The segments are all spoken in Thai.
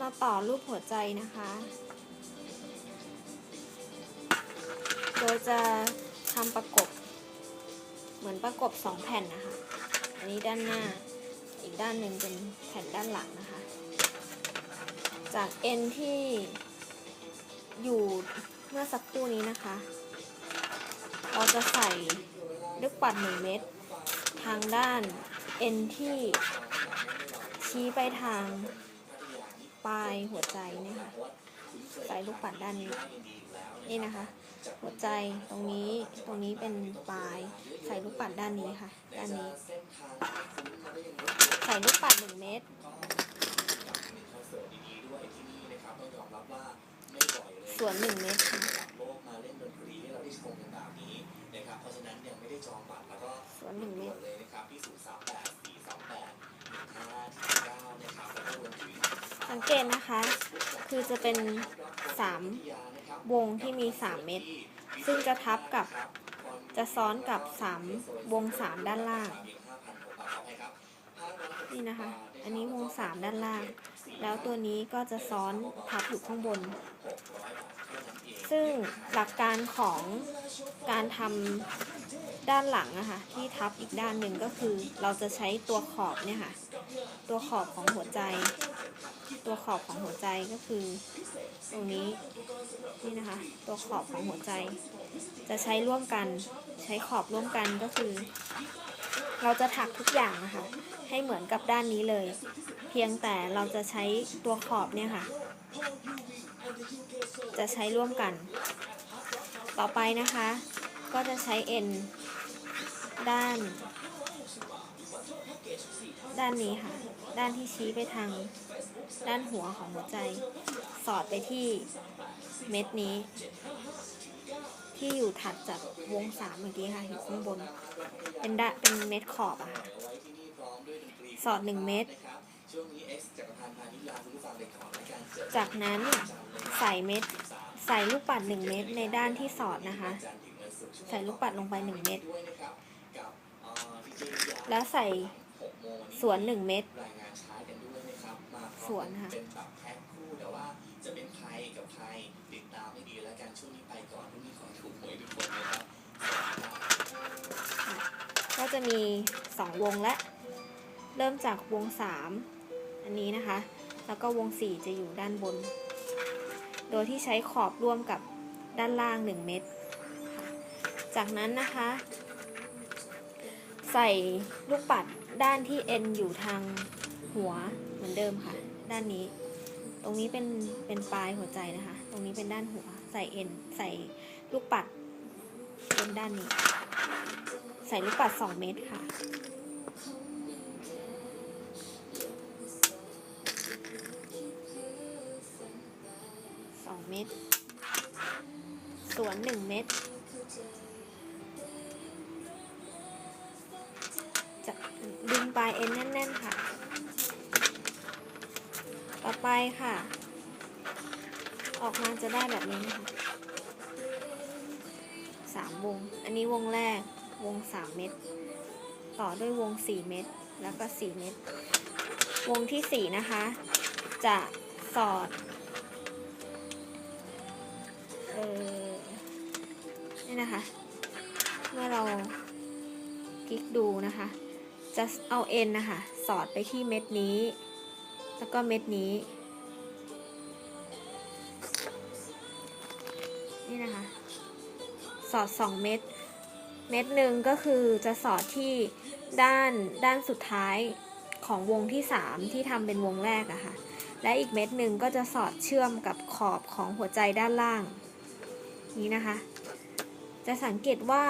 มาต่อรูปหัวใจนะคะ โดยจะทำประกบ เหมือนประกบสองแผ่นนะคะ อันนี้ด้านหน้า อีกด้านหนึ่งเป็นแผ่นด้านหลังนะคะ จากเอ็นที่อยู่เมื่อสักครู่นี้นะคะ เราจะใส่ลูกปัดหนึ่งเม็ดทางด้านเอ็นที่ ชี้ไปทางปลายหัวใจเนี่ยค่ะใส่ลูกปัดด้านนี้นี่นะคะ หัวใจตรงนี้ตรงนี้เป็นปลายใส่ลูกปัดด้านนี้ค่ะ ด้านนี้ ใส่ลูกปัดหนึ่งเม็ดส่วนหนึ่งเม็ดค่ะโลกมาเล่นดนตรีให้เราได้ชมกันแบบนี้นะครับเพราะฉะนั้นยังไม่ได้จองบัตรแล้วก็ส่วนหนึ่งเม็ด สังเกตนะคะ คือจะเป็นสามวงที่มีสามเม็ด ซึ่งจะทับกับ จะซ้อนกับสามวงสามด้านล่าง นี่นะคะ อันนี้วงสามด้านล่าง แล้วตัวนี้ก็จะซ้อนทับอยู่ข้างบน ซึ่งหลักการของการทำด้านหลังอะค่ะที่ทับอีกด้านหนึ่งก็คือเราจะใช้ตัวขอบเนี่ยค่ะ ตัวขอบของหัวใจ ตัวขอบของหัวใจก็คือ ตรงนี้นี่นะคะ ตัวขอบของหัวใจ จะใช้ร่วมกันใช้ขอบร่วมกันก็คือ เราจะถักทุกอย่างนะคะให้เหมือนกับด้านนี้เลย เพียงแต่เราจะใช้ตัวขอบเนี่ยค่ะ จะใช้ร่วมกัน ต่อไปนะคะ ก็จะใช้เอ็นด้าน ด้านนี้ค่ะ ด้านที่ชี้ไปทาง ด้านหัวของหัวใจ สอดไปที่เม็ดนี้ ที่อยู่ถัดจากวงสามเมื่อกี้ค่ะอยู่ข้างบน เป็นด้านเป็นเม็ดขอบอะค่ะ สอดหนึ่งเม็ดจากนั้นใส่เม็ด ใส่ลูกปัดหนึ่งเม็ดในด้านที่สอดนะคะ ใส่ลูกปัดลงไปหนึ่งเม็ดแล้วใส่ หกโมงสวนหนึ่งเม็ดรายงานช้ากันด้วยนะครับมาพร้อมสวนค่ะเป็นแบบแพ็คคู่แต่ว่าจะเป็นใครกับใครติดตามให้ดีแล้วกันช่วงนี้ไปก่อนพรุ่งนี้ขอถูกหวยทุกคนนะครับก็จะมีสองวงและ เริ่มจากวงสามอันนี้นะคะ แล้วก็วงสี่จะอยู่ด้านบน โดยที่ใช้ขอบร่วมกับด้านล่างหนึ่งเม็ดค่ะจากนั้นนะคะ ใส่ลูกปัด ด้านที่เอ็นอยู่ทางหัวเหมือนเดิมค่ะ ด้านนี้ ตรงนี้เป็นเป็นปลายหัวใจนะคะ ตรงนี้เป็นด้านหัวใส่เอ็นใส่ลูกปัดเป็นด้านนี้ ใส่ลูกปัดสองเม็ดค่ะสองเม็ดสวนหนึ่งเม็ดายเอ็นแน่นๆค่ะ ต่อไปค่ะ ออกมาจะได้แบบนี้นะคะสามวง อันนี้วงแรก วงสามเม็ด ต่อด้วยวงสี่เม็ด แล้วก็สี่เม็ด วงที่สี่นะคะ จะสอด เออ นี่นะคะ เมื่อเราคลิกดูนะคะ จะเอาเอ็นนะคะ สอดไปที่เม็ดนี้ แล้วก็เม็ดนี้ นี่นะคะ สอดสองเม็ด เม็ดหนึ่งก็คือจะสอดที่ด้านด้านสุดท้ายของวงที่สามที่ทำเป็นวงแรกอะค่ะ และอีกเม็ดหนึ่งก็จะสอดเชื่อมกับขอบของหัวใจด้านล่าง นี้นะคะ จะสังเกตว่า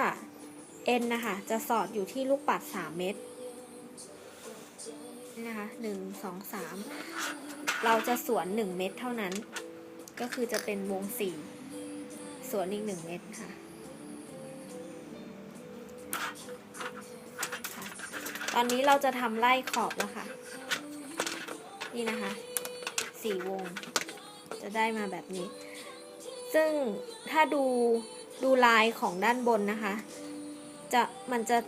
N นะคะ จะสอดอยู่ที่ลูกปัด 3 เม็ด นี่นะคะ1 2 3เราจะสวน1เม็ดเท่านั้น ก็คือจะเป็นวง4สวนอีก1เม็ดค่ะตอนนี้เราจะทำไล่ขอบแล้วค่ะ นี่นะคะ4วง จะได้มาแบบนี้ ซึ่งถ้าดูดูลายของด้านบนนะคะ จะมันจะ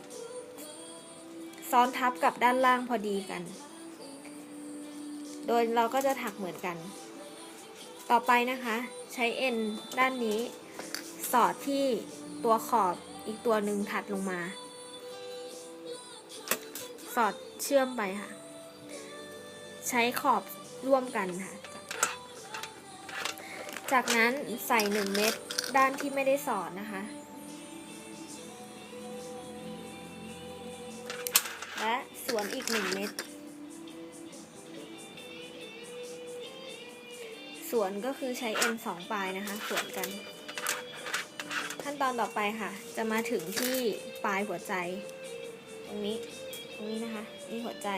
ซ้อนทับกับด้านล่างพอดีกัน โดยเราก็จะถักเหมือนกัน ต่อไปนะคะ ใช้เอ็นด้านนี้ สอดที่ตัวขอบอีกตัวหนึ่งถัดลงมา สอดเชื่อมไปค่ะ ใช้ขอบร่วมกันค่ะ จากนั้นใส่หนึ่งเม็ดด้านที่ไม่ได้สอดนะคะ วนอีกหนึ่งเม็ด สวนก็คือใช้เอ็นสองปลายนะคะ สวนกัน ขั้นตอนต่อไปค่ะ จะมาถึงที่ปลายหัวใจ ตรงนี้ ตรงนี้นะคะ นี่หัวใจ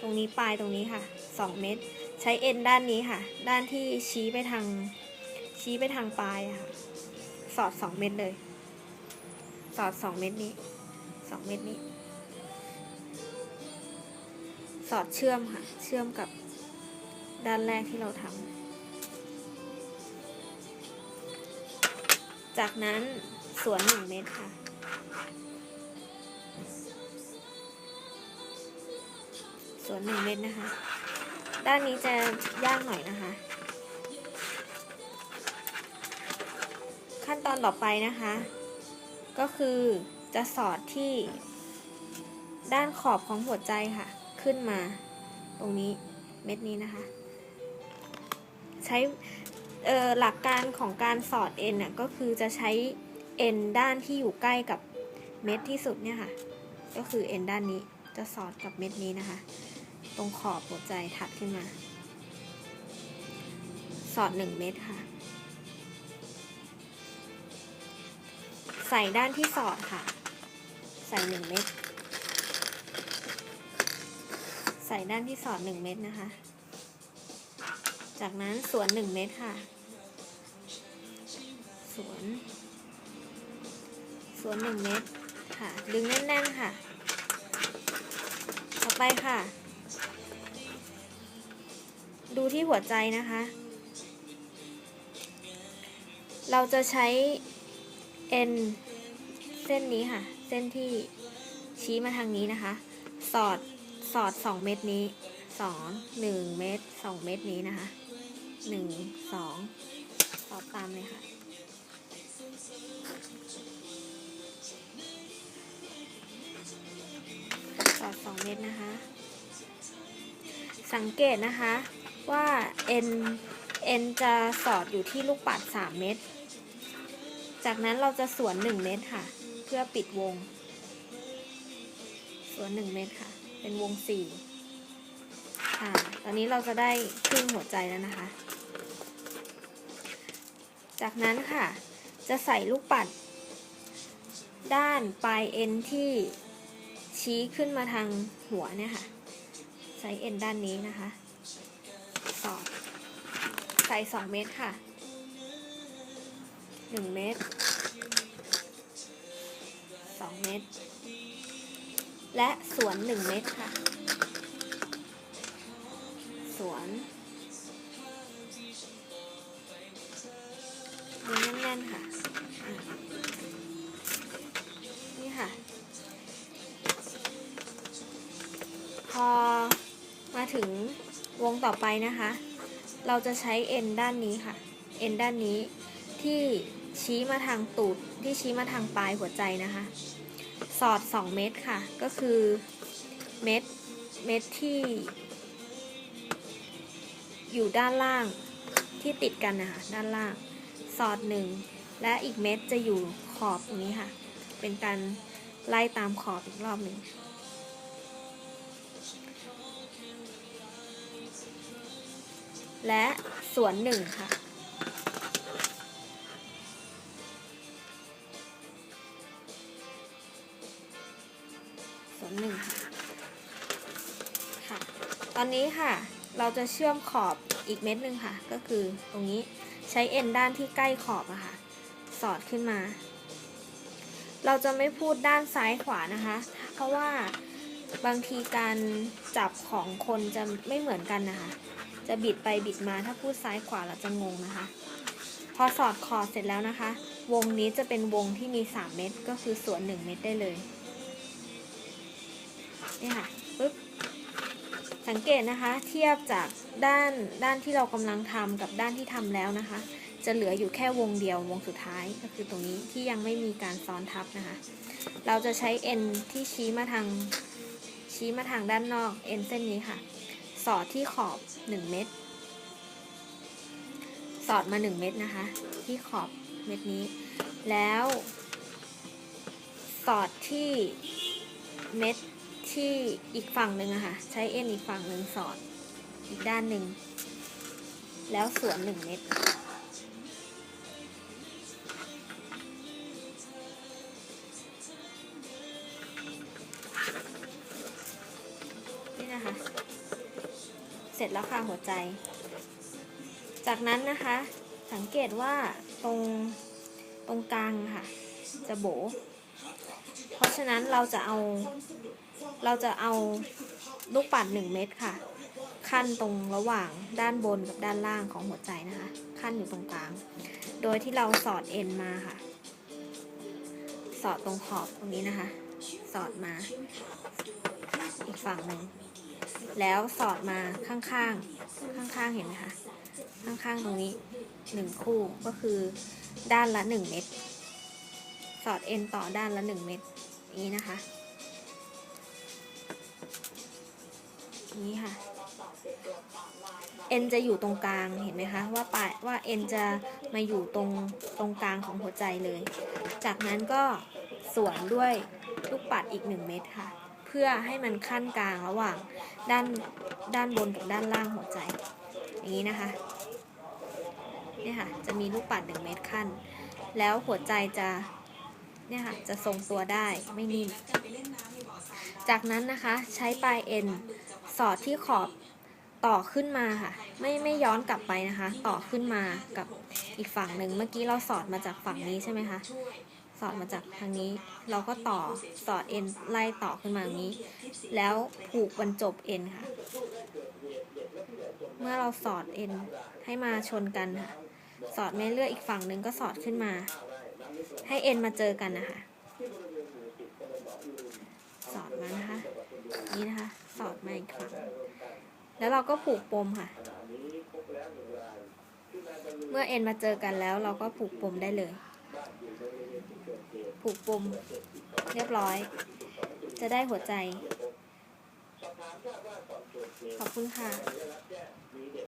ตรงนี้ปลายตรงนี้ค่ะ2เม็ด ใช้เอ็นด้านนี้ค่ะ ด้านที่ชี้ไปทาง ชี้ไปทางปลายค่ะ สอด2เม็ดเลย สอด2เม็ดนี้2เม็ดนี้ อดเชื่อมค่ะ เชื่อมกับด้านแรกที่เราทำ จากนั้นสวน1เม็ดค่ะ สวน1เม็ดนะคะ ด้านนี้จะยากหน่อยนะคะ ขั้นตอนต่อไปนะคะ ก็คือจะสอดที่ด้านขอบของหัวใจค่ะ ขึ้นมา ตรงนี้เม็ดนี้นะคะ ใช้หลักการของการสอดเอ็นน่ะก็คือจะใช้เอ็นด้านที่อยู่ใกล้กับเม็ดที่สุดเนี่ยค่ะ ก็คือเอ็นด้านนี้จะสอดกับเม็ดนี้นะคะ ตรงขอบหัวใจถัดขึ้นมา สอดหนึ่งเม็ดค่ะ ใส่ด้านที่สอดค่ะ ใส่หนึ่งเม็ด ส่ด้านที่สอดหนึ่งเม็ดนะคะ จากนั้นสวนหนึ่งเม็ดค่ะ สวน สวนหนึ่งเม็ดค่ะ ดึงแน่นๆค่ะ ต่อไปค่ะ ดูที่หัวใจนะคะ เราจะใช้เอ็นเส้นนี้ค่ะ เส้นที่ชี้มาทางนี้นะคะ สอด สอดสองเม็ดนี้สองหนึ่งเม็ดสองเม็ดนี้นะคะหนึ่งสองสอดตามเลยค่ะ สอดสองเม็ดนะคะ สังเกตนะคะว่าเอ็นเอ็นจะสอดอยู่ที่ลูกปัด3เม็ดจากนั้นเราจะสวน1เม็ดค่ะ เพื่อปิดวง สวน1เม็ดค่ะ เป็นวง4ค่ะ ตอนนี้เราจะได้ครึ่งหัวใจแล้วนะคะ จากนั้นค่ะ จะใส่ลูกปัด ด้านปลายเอ็นที่ชี้ขึ้นมาทางหัวเนี่ยค่ะใช้เอ็นด้านนี้นะคะสอดใส่สองเม็ดค่ะหนึ่งเม็ดสองเม็ด และสวนหนึ่งเม็ดค่ะ สวนดึงแน่นๆค่ะ นี่ค่ะ พอมาถึงวงต่อไปนะคะ เราจะใช้เอ็นด้านนี้ค่ะ เอ็นด้านนี้ที่ชี้มาทางตูดที่ชี้มาทางปลายหัวใจนะคะ สอด 2 เม็ดค่ะ ก็คือเม็ดเม็ดที่ อยู่ด้านล่างที่ติดกันนะคะด้านล่าง สอดหนึ่งและอีกเม็ดจะอยู่ขอบตรงนี้ค่ะ เป็นการไล่ตามขอบอีกรอบหนึ่งและสวนหนึ่งค่ะ หนึ่งค่ะ ตอนนี้ค่ะ เราจะเชื่อมขอบอีกเม็ดหนึ่งค่ะ ก็คือตรงนี้ใช้เอ็นด้านที่ใกล้ขอบอะค่ะ สอดขึ้นมา เราจะไม่พูดด้านซ้ายขวานะคะ เพราะว่าบางทีการจับของคนจะไม่เหมือนกันนะคะ จะบิดไปบิดมาถ้าพูดซ้ายขวาเราจะงงนะคะ พอสอดคอร์เสร็จแล้วนะคะ วงนี้จะเป็นวงที่มี 3 เม็ดก็คือส่วน 1 เม็ดได้เลย นี่ค่ะปึ๊บสังเกตนะคะเทียบจากด้านด้านที่เรากำลังทำกับด้านที่ทำแล้วนะคะ จะเหลืออยู่แค่วงเดียววงสุดท้ายก็คือตรงนี้ที่ยังไม่มีการซ้อนทับนะคะ เราจะใช้เอ็นที่ชี้มาทางชี้มาทางด้านนอกเอ็นเส้นนี้ค่ะ สอดที่ขอบ 1 เม็ดสอดมา 1 เม็ดนะคะ ที่ขอบเม็ดนี้ แล้ว สอดที่เม็ด ที่อีกฝั่งหนึ่งอะค่ะ ใช้เอ็นอีกฝั่งหนึ่งสอด อีกด้านหนึ่ง แล้วสวนหนึ่งเม็ดนี่นะคะ เสร็จแล้วค่ะหัวใจ จากนั้นนะคะ สังเกตว่าตรงตรงกลางค่ะ จะโบ เพราะฉะนั้นเราจะเอา เราจะเอาลูกปัดหนึ่งเม็ดค่ะ ขั้นตรงระหว่างด้านบนกับด้านล่างของหัวใจนะคะ ขั้นอยู่ตรงกลาง โดยที่เราสอดเอ็นมาค่ะ สอดตรงขอบตรงนี้นะคะ สอดมา อีกฝั่งหนึ่งแล้วสอดมาข้างๆ ข้างๆ เห็นไหมคะ ข้างๆ ตรงนี้หนึ่งคู่ก็คือด้านละหนึ่งเม็ด สอดเอ็นต่อด้านละหนึ่งเม็ดนี้นะคะ นี้ค่ะเอ็นจะอยู่ตรงกลางเห็นไหมคะว่าปลายว่าเอ็นจะมาอยู่ตรงตรงกลางของหัวใจเลย จากนั้นก็สวนด้วยลูกปัดอีกหนึ่งเม็ดค่ะ เพื่อให้มันขั้นกลางระหว่างด้านด้านบนกับด้านล่างหัวใจ อย่างนี้นะคะเนี่ยค่ะจะมีลูกปัดหนึ่งเม็ดขั้น แล้วหัวใจจะเนี่ยค่ะจะทรงตัวได้ไม่นิ่มจากนั้นนะคะใช้ปลายเอ็น สอดที่ขอบต่อขึ้นมาค่ะ ไม่ไม่ย้อนกลับไปนะคะ ต่อขึ้นมากับอีกฝั่งหนึ่งเมื่อกี้เราสอดมาจากฝั่งนี้ใช่ไหมคะสอดมาจากทางนี้ เราก็ต่อสอดเอ็นไล่ต่อขึ้นมาอย่างนี้ แล้วผูกบรรจบเอ็นค่ะ เมื่อเราสอดเอ็นให้มาชนกันค่ะ สอดแม่เลือดอีกฝั่งหนึ่งก็สอดขึ้นมา ให้เอ็นมาเจอกันนะคะ สอดมานะคะ นี่นะคะ อดมาอีกครั้งแล้วเราก็ผูกปมค่ะ เมื่อเอ็นมาเจอกันแล้ว เราก็ผูกปมได้เลย ผูกปมเรียบร้อย จะได้หัวใจ ขอบคุณค่ะ